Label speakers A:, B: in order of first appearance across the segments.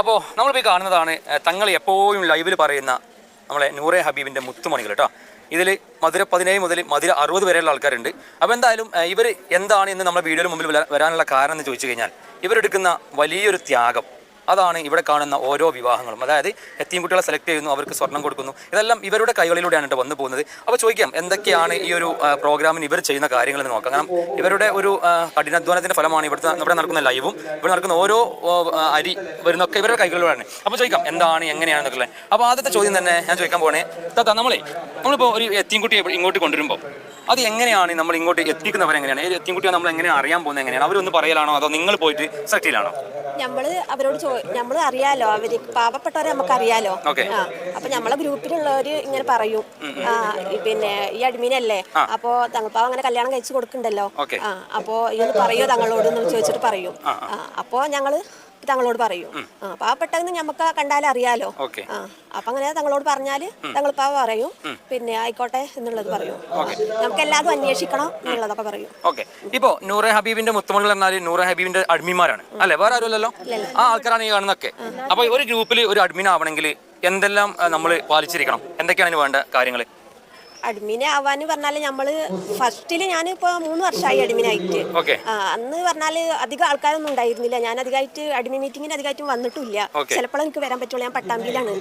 A: അപ്പോൾ നമ്മളിപ്പോൾ കാണുന്നതാണ് തങ്ങൾ എപ്പോഴും ലൈവിൽ പറയുന്ന നമ്മളെ നൂറെ ഹബീബിന്റെ മുത്തുമണികൾ കേട്ടോ ഇതിൽ മധുര പതിനേഴ് മുതൽ മധുര അറുപത് വരെയുള്ള ആൾക്കാരുണ്ട്. അപ്പോൾ എന്തായാലും ഇവർ എന്താണ് ഇന്ന് നമ്മുടെ വീഡിയോയിൽ മുമ്പിൽ വരാനുള്ള കാരണം എന്ന് ചോദിച്ചു കഴിഞ്ഞാൽ ഇവരെടുക്കുന്ന വലിയൊരു ത്യാഗം അതാണ് ഇവിടെ കാണുന്ന ഓരോ വിവാഹങ്ങളും. അതായത് എത്തിയും കുട്ടികളെ സെലക്ട് ചെയ്യുന്നു അവർക്ക് സ്വർണം കൊടുക്കുന്നു. ഇതെല്ലാം ഇവരുടെ കൈകളിലൂടെയാണ് കേട്ടോ വന്നു പോകുന്നത്. അപ്പോൾ ചോദിക്കാം എന്തൊക്കെയാണ് ഈ ഒരു പ്രോഗ്രാമിന് ഇവർ ചെയ്യുന്ന കാര്യങ്ങൾ എന്ന് നോക്കാം. കാരണം ഇവരുടെ ഒരു കഠിനാധ്വാനത്തിന്റെ ഫലമാണ് ഇവിടുത്തെ ഇവിടെ നടക്കുന്ന ലൈവും ഇവിടെ നടക്കുന്ന ഓരോ അരി വരുന്നൊക്കെ ഇവരുടെ കൈകളിലൂടെയാണ്. അപ്പോൾ ചോദിക്കാം എന്താണ് എങ്ങനെയാണ് എന്നൊക്കെ അപ്പോൾ ആദ്യത്തെ ചോദ്യം തന്നെ ഞാൻ ചോദിക്കാൻ പോണേ താത്ത നമ്മളെ നമ്മളിപ്പോൾ ഒരു എത്തിയും കുട്ടിയെ ഇങ്ങോട്ട് കൊണ്ടുവരുമ്പോൾ അത് എങ്ങനെയാണ് നമ്മൾ ഇങ്ങോട്ട് എത്തിക്കുന്നവരെങ്ങനെയാണ്? ഈ എത്തിയും കുട്ടിയെ നമ്മൾ എങ്ങനെയാണ് അറിയാൻ പോകുന്നത് എങ്ങനെയാണ്? അവരൊന്ന് പറയലാണോ? അതോ നിങ്ങൾ പോയിട്ട് സെറ്റിലാണോ
B: നമ്മൾ അവരോട് ചോ നമ്മൾ അറിയാലോ അവർ പാവപ്പെട്ടവരെ നമുക്ക് അറിയാലോ. ആ അപ്പൊ നമ്മളെ ഗ്രൂപ്പിലുള്ളവര് ഇങ്ങനെ പറയും. ആ ഈ പിന്നെ ഈ അഡ്മിനല്ലേ അപ്പോ തങ്ങൾപ്പാവ് അങ്ങനെ കല്യാണം കഴിച്ചു കൊടുക്കണ്ടല്ലോ. ആ അപ്പോ ഇതൊന്ന് പറയോ തങ്ങളോട് എന്ന് ചോദിച്ചിട്ട് പറയും. ആ അപ്പോ ഞങ്ങൾ തങ്ങളോട് പറയൂ. ആ പാവപ്പെട്ടതെന്ന് ഞമ്മക്ക് കണ്ടാൽ അറിയാലോ. അപ്പൊ അങ്ങനെ തങ്ങളോട് പറഞ്ഞാൽ തങ്ങൾ പാവ പറയും. പിന്നെ ആയിക്കോട്ടെ എന്നുള്ളത് പറയും. നമുക്ക് എല്ലാതും അന്വേഷിക്കണം എന്നുള്ളതൊക്കെ പറയും.
A: ഓക്കെ. ഇപ്പോ നൂറെ ഹബീബിന്റെ മുത്തുമണികൾ എന്നാൽ നൂറെ ഹബീബിന്റെ അഡ്മിമാരാണ് അല്ലെ? വേറെ ആരുമല്ലോ ആ ആൾക്കാരാണ് ഈ കാണുന്നൊക്കെ അപ്പൊ ഒരു ഗ്രൂപ്പിൽ ഒരു അഡ്മിൻ ആവണമെങ്കിൽ എന്തെല്ലാം നമ്മൾ പാലിച്ചിരിക്കണം? എന്തൊക്കെയാണ് വേണ്ട കാര്യങ്ങൾ
B: അഡ്മിനെ ആവാന്ന് പറഞ്ഞാൽ നമ്മൾ ഫസ്റ്റിൽ ഞാനിപ്പോ മൂന്ന് വർഷമായി അഡ്മിനായിട്ട്. അന്ന് പറഞ്ഞാൽ അധികം ആൾക്കാരൊന്നും ഉണ്ടായിരുന്നില്ല. ഞാൻ അധികമായിട്ട് അഡ്മിൻ മീറ്റിംഗിന് അധികമായിട്ടും വന്നിട്ടില്ല. ചിലപ്പോൾ എനിക്ക് വരാൻ പറ്റുള്ളൂ. ഞാൻ പട്ടാമ്പിയിലാണ്.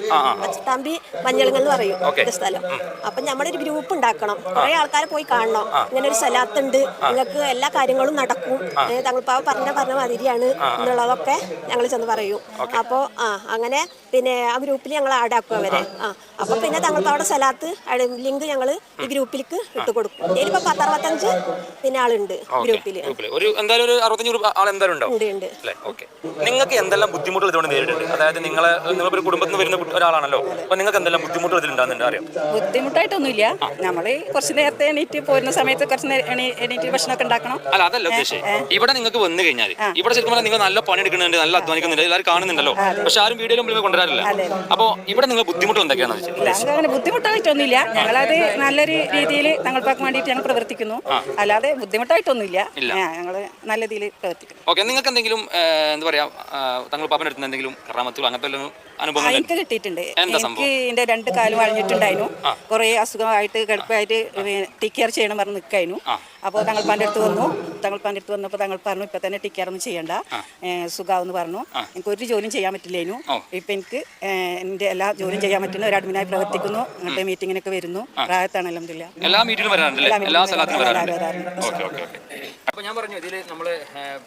B: പട്ടാമ്പി മഞ്ഞളുങ്ങൾ എന്ന് പറയും. എന്റെ സ്ഥലം. അപ്പൊ ഞമ്മളൊരു ഗ്രൂപ്പ് ഉണ്ടാക്കണം. കുറെ ആൾക്കാരെ പോയി കാണണം. ഇങ്ങനെ ഒരു സ്ഥലത്തുണ്ട് നിങ്ങൾക്ക് എല്ലാ കാര്യങ്ങളും നടക്കും. തങ്ങൾപ്പാവ് പറഞ്ഞ പറഞ്ഞ മാതിരിയാണ് എന്നുള്ളതൊക്കെ ഞങ്ങൾ ചെന്ന് പറയും. അപ്പോ ആ അങ്ങനെ പിന്നെ ആ ഗ്രൂപ്പിൽ ഞങ്ങൾ ആഡാക്കും അവരെ. ആ. അപ്പൊ പിന്നെ തങ്ങൾപ്പാവിടെ സ്ഥലത്ത് ലിങ്ക് ഞങ്ങൾ ഈ ഗ്രൂപ്പിലേക്ക് ഇട്ട് കൊടുക്കും. ഇതിലിപ്പോ പത്തറുപത്തഞ്ച് പിന്നെ ആളുണ്ട് ഗ്രൂപ്പിൽ.
A: ഗ്രൂപ്പിൽ ഒരു എന്തായാലും ഒരു അറുപത്തഞ്ച് ആൾ എന്തായാലും ഉണ്ടാവും.
B: ഉണ്ട് ഉണ്ട്.
A: അല്ലേ? ഓക്കെ. നിങ്ങൾക്ക് എന്തെല്ലാം ബുദ്ധിമുട്ടുകൾ ഇതുകൊണ്ട് നേരിടുന്നുണ്ട്? അതായത് നിങ്ങളെ നിങ്ങളൊരു കുടുംബത്തിൽ നിന്ന് വരുന്ന ഒരാളാണല്ലോ. അപ്പൊ നിങ്ങൾക്ക് എന്തെല്ലാം ബുദ്ധിമുട്ടുകൾ ഇതിലുണ്ടാകുന്നുണ്ട് അറിയാം?
C: ബുദ്ധിമുട്ടായിട്ടൊന്നുമില്ല. നമ്മൾ കുറച്ച് നേരത്തെ എണീറ്റ് പോരുന്ന സമയത്ത് കുറച്ച് എണീറ്റ് ഭക്ഷണമൊക്കെ ഉണ്ടാക്കണം.
A: അല്ല അതല്ല ഉദ്ദേശം ഇവിടെ നിങ്ങൾക്ക് വന്നു കഴിഞ്ഞാൽ ഇവിടെ ശരിക്കും നിങ്ങൾ നല്ല പണി എടുക്കുന്നുണ്ട് നല്ല അധ്വാനിക്കുന്നുണ്ട് എല്ലാവരും കാണുന്നുണ്ടല്ലോ. പക്ഷെ ആരും വീഡിയോയിലും കൊണ്ടുവരാറില്ല. അപ്പൊ ഇവിടെ നിങ്ങൾ ബുദ്ധിമുട്ട് എന്തൊക്കെയാണെന്ന് വെച്ചാൽ
C: ബുദ്ധിമുട്ടായിട്ടൊന്നുമില്ല. ഞങ്ങളത് നല്ലൊരു രീതിയിൽ തങ്ങൾപ്പാക്ക് വേണ്ടിയിട്ട് ഞങ്ങൾ പ്രവർത്തിക്കുന്നു. അല്ലാതെ ബുദ്ധിമുട്ടായിട്ടൊന്നുമില്ല. ഞങ്ങൾ നല്ല രീതിയിൽ പ്രവർത്തിക്കുന്നു.
A: ഓക്കെ നിങ്ങൾക്ക് എന്തെങ്കിലും എന്താ പറയാ തങ്ങൾ പാപ്പന്റെ അടുത്ത് എന്തെങ്കിലും കറാമത്തുകൾ അങ്ങനത്തെ അനുഭവം
C: എനിക്ക് കിട്ടിയിട്ടുണ്ട്. എനിക്ക് എന്റെ രണ്ട് കാലും വളഞ്ഞിട്ടുണ്ടായിരുന്നു കുറെ അസുഖമായിട്ട് കിടപ്പായിട്ട് ടേക്ക് കെയർ ചെയ്യണം പറഞ്ഞ് നിൽക്കായിരുന്നു. അപ്പോൾ തങ്ങൾപ്പാന്റെ അടുത്ത് വന്നു. തങ്ങൾപ്പാന്റെ അടുത്ത് വന്നപ്പോൾ തങ്ങൾ പറഞ്ഞു ഇപ്പൊ തന്നെ ടിക്കാറൊന്നും ഒന്നും ചെയ്യണ്ട. സുഖാവെന്ന് പറഞ്ഞു. എനിക്ക് ഒരു ജോലിയും ചെയ്യാൻ പറ്റില്ലേനു. ഇപ്പൊ എനിക്ക് എന്റെ എന്റെ എല്ലാ ജോലിയും ചെയ്യാൻ പറ്റുന്ന ഒരു അഡ്മിനായി പ്രവർത്തിക്കുന്നു. അങ്ങനത്തെ മീറ്റിങ്ങിനൊക്കെ വരുന്നു. പ്രായത്താണ് അലഹമില്ല
A: എല്ലാ മീറ്റിലും അപ്പൊ ഞാൻ പറഞ്ഞു ഇതിൽ നമ്മൾ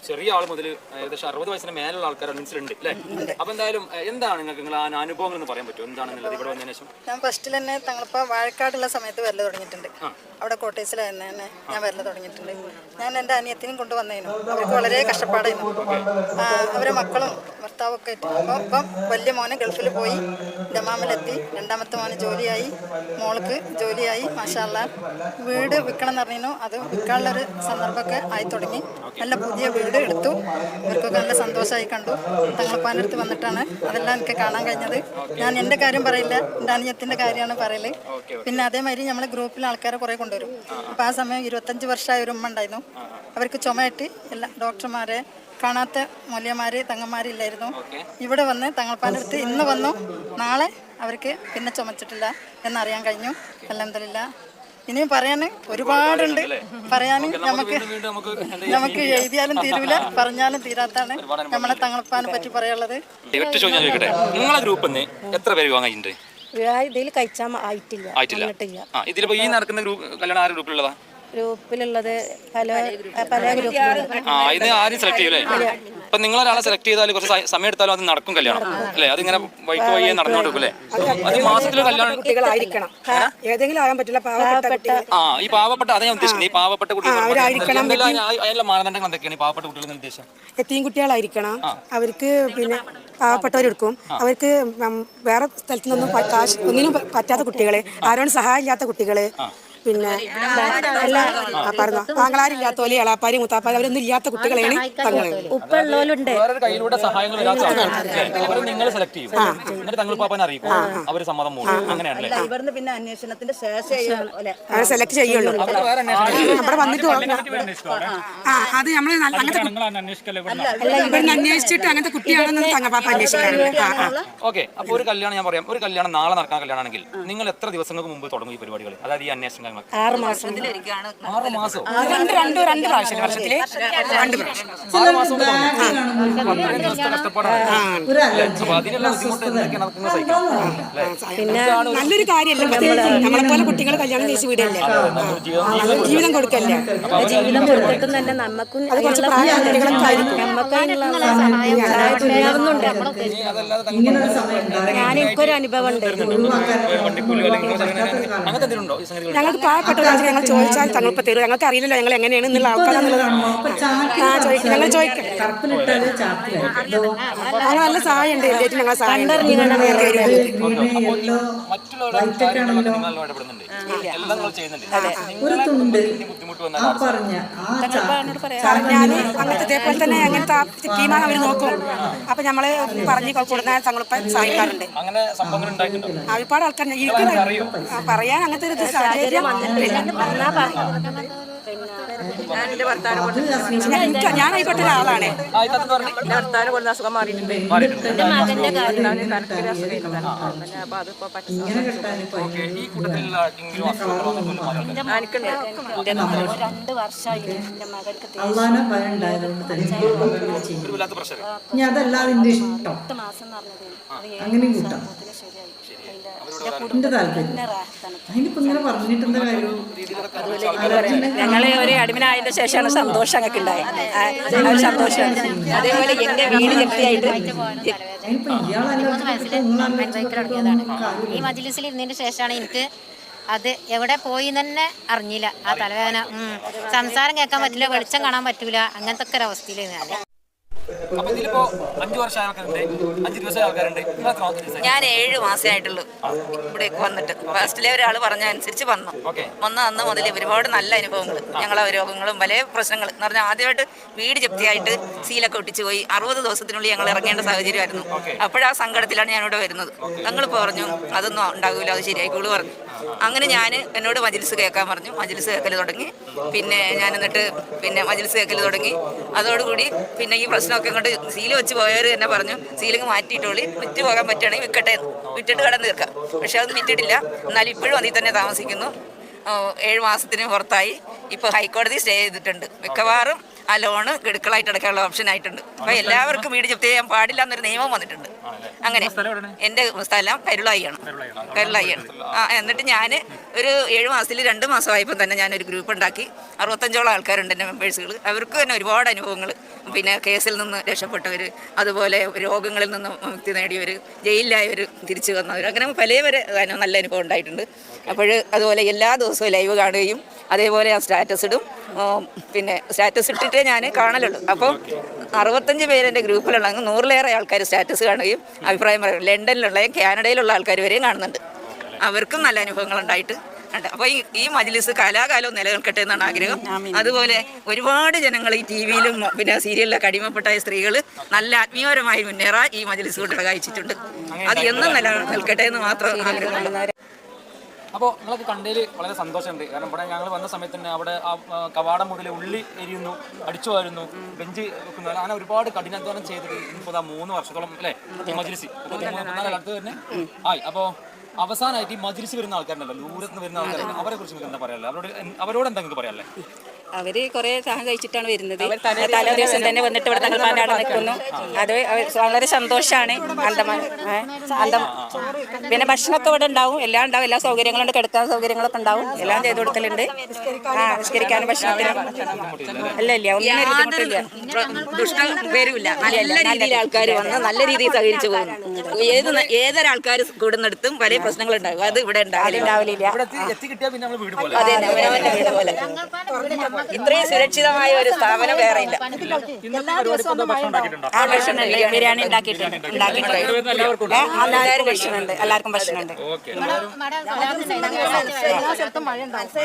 A: ചെറിയ ആൾ മുതൽ ഏകദേശം അറുപത് വയസ്സിന് മേലുള്ള ആൾക്കാർ മനസ്സിലുണ്ട് അല്ലേ? അപ്പൊ എന്തായാലും എന്താണ് നിങ്ങൾക്ക് നിങ്ങൾ ആ അനുഭവങ്ങൾ എന്ന് പറയാൻ പറ്റുമോ? എന്താണെന്നുള്ളത് ഇവിടെ വന്നതിന് ശേഷം?
D: ഞാൻ ഫസ്റ്റിൽ തന്നെ തങ്ങളിപ്പോ വാഴക്കാടുള്ള സമയത്ത് വരൽ തുടങ്ങിയിട്ടുണ്ട്. അവിടെ കോട്ടേഴ്സിലായിരുന്നു തന്നെ ഞാൻ വരൽ തുടങ്ങിയിട്ടുണ്ട് ഞാൻ എന്റെ അനിയത്തിനും കൊണ്ട് വന്നതിനും അവർക്ക് വളരെ കഷ്ടപ്പാടായിരുന്നു. അവരെ മക്കളും ഭർത്താവും ഒക്കെ ആയിട്ട്. അപ്പോൾ ഇപ്പം വലിയ മോനെ ഗൾഫിൽ പോയി. ദമാമിലെത്തി. രണ്ടാമത്തെ മോനെ ജോലിയായി. മോൾക്ക് ജോലിയായി. മാഷാല്ല വീട് വിൽക്കണം എന്ന് പറഞ്ഞു അത് വിൽക്കാനുള്ളൊരു സന്ദർഭമൊക്കെ ആയി തുടങ്ങി. നല്ല പുതിയ വീട് എടുത്തു. ഇവർക്കൊക്കെ നല്ല സന്തോഷമായി കണ്ടു. തങ്ങളപ്പാനടുത്ത് വന്നിട്ടാണ് അതെല്ലാം എനിക്ക് കാണാൻ കഴിഞ്ഞത്. ഞാൻ എന്റെ കാര്യം പറയില്ല. എന്റെ അനിയത്തിന്റെ കാര്യമാണ് പറയൽ. പിന്നെ അതേമാതിരി നമ്മളെ ഗ്രൂപ്പിൽ ആൾക്കാരെ കുറേ കൊണ്ടുവരും. അപ്പോൾ ആ സമയം ഇരുപത്തഞ്ച് വർഷമായ ഒരു ഉമ്മ ഉണ്ടായിരുന്നു. അവർക്ക് ചുമയായിട്ട് എല്ലാ ഡോക്ടർമാരെ കാണാത്ത മൂല്യമാര് തങ്ങന്മാരില്ലായിരുന്നു ഇവിടെ വന്ന് തങ്ങൾപ്പാന്റെ അടുത്ത് ഇന്ന് വന്നു. നാളെ അവർക്ക് പിന്നെ ചുമച്ചിട്ടില്ല എന്നറിയാൻ കഴിഞ്ഞു. അലഹമില്ല ഇനിയും പറയാൻ ഒരുപാടുണ്ട്. പറയാൻ നമുക്ക്
A: നമുക്ക്
D: നമുക്ക് എഴുതിയാലും തീരൂല പറഞ്ഞാലും തീരാത്താണ് നമ്മളെ തങ്ങൾപ്പാനെ പറ്റി പറയാനുള്ളത്.
A: നിങ്ങളെ ഗ്രൂപ്പിൽ എത്ര പേര് വാങ്ങിയിട്ടുണ്ട്
E: ഇതിൽ കഴിച്ചാൽ ആയിട്ടില്ല.
A: ആയിട്ടില്ല. ഇതിലിപ്പോ ഈ നടക്കുന്ന ഗ്രൂപ്പ് കല്യാണം ആ ഗ്രൂപ്പിലുള്ളതാ?
E: ഗ്രൂപ്പിലുള്ളത് പല പല ഗ്രൂപ്പിലുള്ളത്.
A: ആ ഇത് ആരും സെലക്ട് ചെയ്യൂലേ? അപ്പൊ നിങ്ങൾ ഒരാളെ സെലക്ട് ചെയ്താൽ കുറച്ച് സ- സമയം എടുത്താലും അത് നടക്കും കല്യാണം. അല്ലേ? അതിങ്ങനെ വൈക്ക് വഴിയെ നടന്നുകൊണ്ടിരിക്കും അല്ലേ അത് മാസത്തിൽ കല്യാണം
F: കുട്ടികളായിരിക്കണം. ഏതെങ്കിലും ആകാൻ പറ്റില്ല പാവപ്പെട്ട കുട്ടികൾ.
A: ആ ഈ പാവപ്പെട്ട അതാ ഞാൻ ഉദ്ദേശിക്കുന്നത് ഈ പാവപ്പെട്ട കുട്ടികൾ എന്തെല്ലാം അതിനുള്ള മാനദണ്ഡങ്ങൾ എന്തൊക്കെയാണ് ഈ പാവപ്പെട്ട കുട്ടികൾ ഉദ്ദേശം?
F: എത്തിയും കുട്ടികളായിരിക്കണം. അവർക്ക് പിന്നെ പാവപ്പെട്ടവരെടുക്കും അവർക്ക് ഉം വേറെ സ്ഥലത്തു നിന്നും പ- കാശ് ഒന്നിനും പറ്റാത്ത കുട്ടികൾ ആരോടും സഹായമില്ലാത്ത കുട്ടികൾ പിന്നെ ആ പറഞ്ഞോ. ആങ്ങളാരില്ലാത്തോലെ ഇളാപ്പാരി മുത്താപ്പാരി അവരൊന്നും ഇല്ലാത്ത കുട്ടികളെയാണ് തങ്ങൾ.
E: ഉപ്പുള്ളവരുണ്ട്.
A: കയ്യിലൂടെ സഹായങ്ങൾ ഇല്ലാത്ത നിങ്ങൾ സെലക്ട് ചെയ്യും. എന്നിട്ട് തങ്ങൾ അറിയിക്കും. അവർ സമ്മതം മൂടും. അങ്ങനെയാണല്ലേ?
C: ഇവിടുന്ന് പിന്നെ അന്വേഷണത്തിന്റെ ശേഷം
F: അവരെ സെലക്ട് ചെയ്യുള്ളൂ.
A: അവിടെ വേറെ അന്വേഷണം
F: അവിടെ വന്നിട്ട് ആ അത് നമ്മൾ നല്ല- അങ്ങനത്തെ ഇവിടുന്ന് അന്വേഷിച്ചിട്ട് അങ്ങനത്തെ കുട്ടിയാണെന്ന് തങ്ങപ്പാപ്പ അന്വേഷിക്കാറുണ്ട്
A: ഓക്കെ അപ്പോൾ ഒരു കല്യാണം ഞാൻ പറയാം. ഒരു കല്യാണം നാളെ നടക്കാൻ കല്യാണമാണെങ്കിൽ നിങ്ങൾ എത്ര ദിവസങ്ങൾക്ക് മുമ്പ് തുടങ്ങും ഈ പരിപാടികൾ അതായത് ഈ അന്വേഷണം
E: ആറ് മാസം.
A: ആറ് മാസം.
F: രണ്ട് രണ്ട് രണ്ട് പ്രാവശ്യം. വർഷത്തിൽ രണ്ട് പ്രാവശ്യം.
A: ആറ് മാസം?
F: പിന്നെ നല്ലൊരു കാര്യമല്ല? നമ്മളെ പോലെ കുട്ടികൾ കല്യാണം കഴിച്ച് വിടല്ലേ? ജീവിതം കൊടുക്കല്ലേ?
E: ജീവിതം കൊടുത്തിട്ടും തന്നെ നമുക്കും
F: അത് കുറച്ച്
A: തങ്ങൾ
E: ഞാൻ എനിക്കൊരു അനുഭവം ഉണ്ട്
A: വണ്ടിക്കൂലി
F: ഞങ്ങൾക്ക് പാവപ്പെട്ടവരാണെങ്കിൽ ഞങ്ങൾ ചോദിച്ചാൽ തങ്ങളിപ്പോൾ തരും. ഞങ്ങൾക്ക് അറിയില്ലല്ലോ ഞങ്ങൾ എങ്ങനെയാണ് എന്നുള്ള ആൾക്കാരാന്നുള്ളത് ആ ചോദിക്കും. ഞങ്ങൾ ചോദിക്കും. ഞങ്ങൾ നല്ല സഹായം ഉണ്ട് എല്ലായിട്ടും ഞങ്ങളെ സഹായം? പറഞ്ഞാൽ അങ്ങനത്തെ ഇതേപോലെ തന്നെ അങ്ങനത്തെ ടീമാണ് അവർ നോക്കും. അപ്പൊ നമ്മൾ പറഞ്ഞ് കൊടുക്കാൻ തങ്ങളിപ്പം സഹായിക്കാറുണ്ട്. ഒരുപാട് ആൾക്കാർ പറയാൻ അങ്ങനത്തെ ഒരു സാഹചര്യം വന്നിട്ടില്ല. ഞാൻ- എനിക്ക് ഞാനായിക്കോട്ടെ ഒരാളാണ്.
A: മാറിയിട്ടുണ്ടോ?
E: രണ്ട്
G: അതല്ല അതിന്റെ ഇഷ്ടം?
E: മാസം എന്ന് പറഞ്ഞത്
G: അങ്ങനെ കൂട്ടാം
E: മാസത്തിന് ശരിയായി
G: എന്റെ താല്പര്യം അതിനിപ്പോ ഇങ്ങനെ പറഞ്ഞിട്ട് എന്താ കാര്യം
C: ഞങ്ങൾ ഒരു അടിമനായതിന്റെ ശേഷമാണ് സന്തോഷം ഞങ്ങൾക്ക് ഉണ്ടായത്. സന്തോഷം അതേപോലെ എന്റെ വീട്
H: അനുഭവിക്കാൻ ഈ മജിലിസിൽ ഇരുന്നതിന് ശേഷമാണ് എനിക്ക് അത് എവിടെ പോയി തന്നെ അറിഞ്ഞില്ല. ആ തലവേദന സംസാരം കേൾക്കാൻ പറ്റില്ല വെളിച്ചം കാണാൻ പറ്റൂല അങ്ങനത്തെ ഒക്കെ ഒരു അവസ്ഥയിലായിരുന്നു
A: അപ്പൊ ഇതിലിപ്പോ അഞ്ചു വർഷം ആൾക്കാരുണ്ട്. അഞ്ചു ദിവസം ആൾക്കാരുണ്ട്.
C: ഞാൻ ഏഴ് മാസമായിട്ടുള്ളൂ ഇവിടേക്ക് വന്നിട്ട്. ഫസ്റ്റിലെ ഒരാൾ പറഞ്ഞ അനുസരിച്ച് വന്നു. വന്ന് അന്ന് മുതൽ ഒരുപാട് നല്ല അനുഭവങ്ങൾ ഞങ്ങളെ രോഗങ്ങളും വലിയ പ്രശ്നങ്ങൾ എന്ന് പറഞ്ഞാൽ ആദ്യമായിട്ട് വീട് ജപ്തിയായിട്ട് സീലൊക്കെ ഒട്ടിച്ചു പോയി. അറുപത് ദിവസത്തിനുള്ളിൽ ഞങ്ങൾ ഇറങ്ങേണ്ട സാഹചര്യമായിരുന്നു. അപ്പോഴാ സങ്കടത്തിലാണ് ഞാനിവിടെ വരുന്നത്. ഞങ്ങളിപ്പോൾ പറഞ്ഞു അതൊന്നും ഉണ്ടാകില്ല അത് ശരിയായിക്കോളൂ പറഞ്ഞു. അങ്ങനെ ഞാൻ എന്നോട് മജിൽസ് കേൾക്കാൻ പറഞ്ഞു. മജിൽസ് കേൾക്കൽ തുടങ്ങി. പിന്നെ ഞാൻ എന്നിട്ട് പിന്നെ മജിൽസ് കേൾക്കൽ തുടങ്ങി. അതോടുകൂടി പിന്നെ ഈ പ്രശ്നമൊക്കെ കൊണ്ട് സീൽ വെച്ച് പോയവർ തന്നെ പറഞ്ഞു സീലിങ് മാറ്റിയിട്ടോളി. വിറ്റ് പോകാൻ പറ്റുകയാണെങ്കിൽ വിൽക്കട്ടെ. വിറ്റിട്ട് കടന്ന് തീർക്കാം. പക്ഷെ അതൊന്നും വിറ്റിട്ടില്ല. എന്നാലും ഇപ്പോഴും അതിൽ തന്നെ താമസിക്കുന്നു. ഏഴ് മാസത്തിന് പുറത്തായി. ഇപ്പോൾ ഹൈക്കോടതി സ്റ്റേ ചെയ്തിട്ടുണ്ട്. മിക്കവാറും ആ ലോണ് ഗഡുക്കളായിട്ട് അടക്കാനുള്ള ഓപ്ഷൻ ആയിട്ടുണ്ട്. അപ്പോൾ എല്ലാവർക്കും വീട് ജപ്തി ചെയ്യാൻ പാടില്ല എന്നൊരു നിയമം വന്നിട്ടുണ്ട്. അങ്ങനെ എന്റെ സ്ഥലം കരുളായിയാണ്. കരുളായിയാണ്. ആ എന്നിട്ട് ഞാൻ ഒരു ഏഴ് മാസത്തിൽ രണ്ട് മാസമായപ്പോൾ തന്നെ ഞാനൊരു ഗ്രൂപ്പ് ഉണ്ടാക്കി. അറുപത്തഞ്ചോളം ആൾക്കാരുണ്ട് എന്റെ മെമ്പേഴ്സുകൾ അവർക്ക് തന്നെ ഒരുപാട് അനുഭവങ്ങൾ പിന്നെ കേസിൽ നിന്ന് രക്ഷപ്പെട്ടവർ അതുപോലെ രോഗങ്ങളിൽ നിന്ന് മുക്തി നേടിയവർ ജയിലിലായവർ തിരിച്ചു വന്നവർ അങ്ങനെ പലവരെ നല്ല അനുഭവം ഉണ്ടായിട്ടുണ്ട്. അപ്പോൾ അതുപോലെ എല്ലാ ദിവസവും ലൈവ് കാണുകയും അതേപോലെ ആ സ്റ്റാറ്റസ് ഇടും. പിന്നെ സ്റ്റാറ്റസ് ഇട്ടിട്ടേ ഞാൻ കാണലുള്ളൂ. അപ്പോൾ അറുപത്തഞ്ച് പേരെ ഗ്രൂപ്പിലുള്ള നൂറിലേറെ ആൾക്കാർ സ്റ്റാറ്റസ് കാണുകയും അഭിപ്രായം പറയുകയും ലണ്ടനിലുള്ള കാനഡയിലുള്ള ആൾക്കാർ വരെയും കാണുന്നുണ്ട്. അവർക്കും നല്ല അനുഭവങ്ങൾ ഉണ്ടായിട്ട് ഉണ്ട്. അപ്പോൾ ഈ ഈ മജ്ലിസ് കലാകാലവും നിലനിൽക്കട്ടെ എന്നാണ് ആഗ്രഹം. അതുപോലെ ഒരുപാട് ജനങ്ങൾ ഈ ടി വിയിലും പിന്നെ സീരിയലിലൊക്കെ അടിമപ്പെട്ട സ്ത്രീകൾ നല്ല ആത്മീയപരമായി മുന്നേറാൻ ഈ മജ്ലിസ് കൊണ്ട് കഴിച്ചിട്ടുണ്ട് അത് എന്നും നിലനിൽക്കട്ടെ എന്ന് മാത്രം ആഗ്രഹമുള്ളൂ.
A: അപ്പോൾ നിങ്ങളൊക്കെ കണ്ടതിൽ വളരെ സന്തോഷമുണ്ട്. കാരണം ഇവിടെ ഞങ്ങൾ വന്ന സമയത്ത് തന്നെ അവിടെ ആ കവാടം മുതൽ ഉള്ളി എരിയുന്നു അടിച്ചു വരുന്നു ബെഞ്ച് വെക്കുന്നു. അങ്ങനെ ഒരുപാട് കഠിനാധ്വാനം ചെയ്തിട്ട് ഇപ്പോൾ ആ മൂന്ന് വർഷത്തോളം അല്ലേ? ഈ അടുത്ത് തന്നെ ആയി. അപ്പോൾ അവസാനമായിട്ട് ഈ മജ്ലിസ് വരുന്ന ആൾക്കാരുണ്ടല്ലോ ദൂരത്ത് നിന്ന് വരുന്ന ആൾക്കാരുണ്ട്. അവരെ കുറിച്ച് എന്താ പറയാനുള്ളത്? അവരോട് അവരോട് എന്താ നിങ്ങൾക്ക് പറയാല്ലേ
C: അവർ കുറെ സഹം കഴിച്ചിട്ടാണ് വരുന്നത്. തലേ ദിവസം തന്നെ വന്നിട്ട് ഇവിടെ തങ്ങൾ പാലാട് നിൽക്കുന്നു. അത് വളരെ സന്തോഷമാണ് അന്തമാൻ അന്തം പിന്നെ ഭക്ഷണമൊക്കെ ഇവിടെ ഉണ്ടാവും. എല്ലാം ഉണ്ടാവും. എല്ലാ സൗകര്യങ്ങളും ഉണ്ട്. കിടക്കാൻ സൗകര്യങ്ങളൊക്കെ ഉണ്ടാവും. എല്ലാം ചെയ്തു കൊടുക്കലുണ്ട്. ആ നിസ്കരിക്കാനും ഭക്ഷണത്തിനും. അല്ല ഇല്ല ഒന്നിനും ബുദ്ധിമുട്ടില്ല. ദുഷ്ടം വരില്ല നല്ല രീതിയിൽ ആൾക്കാർ വന്ന് നല്ല രീതിയിൽ സഹകരിച്ചു പോകുന്നു. ഏത് ഏതൊരാൾക്കാർ കൂടുന്നിടത്തും പല പ്രശ്നങ്ങളുണ്ടാകും. അത് ഇവിടെ ഉണ്ടാവില്ല. ഉണ്ടാവില്ല
A: ഇവിടെ എത്തി എത്തി പിന്നെ നമ്മൾ വീട് പോലെ.
C: അതെ അവനവന്റെ വീട് പോലെ. ഇത്രയും സുരക്ഷിതമായ ഒരു സ്ഥാപനം വേറെ ഇല്ല ആ ഭക്ഷണം ബിരിയാണി ഉണ്ടാക്കിയിട്ടുണ്ട് ഉണ്ടാക്കിയിട്ടുണ്ട് എല്ലാവരും ഭക്ഷണമുണ്ട് എല്ലാവർക്കും ഭക്ഷണമുണ്ട്
D: മഴ ഉണ്ടാവും